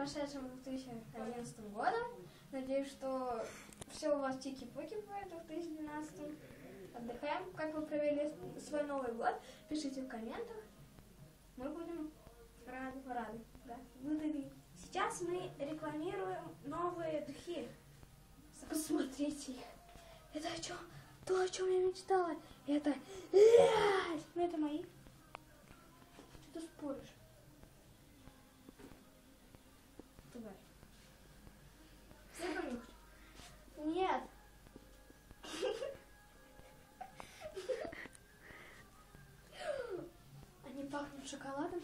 прошедшим 2011 годом. Надеюсь, что все у вас тики-пуки в 2012. Отдыхаем. Как вы провели свой Новый год? Пишите в комментах. Мы будем рады, рады. Да. Вы-вы-вы. Сейчас мы рекламируем новые духи. Посмотрите их. Это о чем? То, о чем я мечтала. Это... Ну, это мои. Шоколадом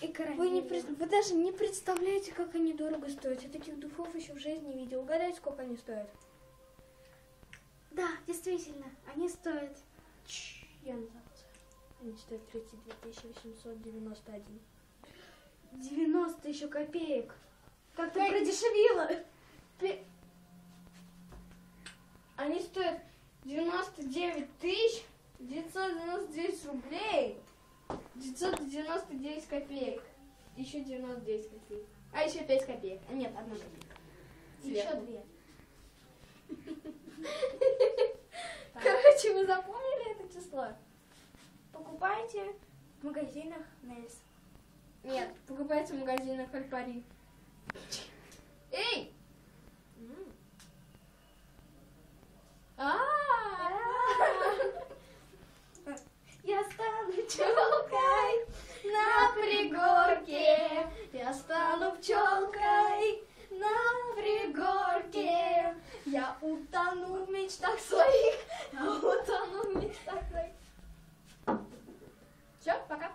и карамелью. Вы, не вы даже не представляете, как они дорого стоят. Я таких духов еще в жизни не видел. Угадайте, сколько они стоят. Да, действительно, они стоят... Чш, я назад. Они стоят 32 891. 90 еще копеек. Как ты продешевила? Пе- Они стоят 99 тысяч 999 рублей 999 копеек. Еще 99 копеек. А еще 5 копеек. А нет, одна копейка. Еще две. Короче, вы запомнили это число? Покупайте в магазинах Нельс. Нет, покупайте в магазинах Альпари. Эй! А! Я стану пчелкой на пригорке. Я стану пчелкой на пригорке. Я утону в мечтах своих. Я утону в мечтах своих. Все, пока.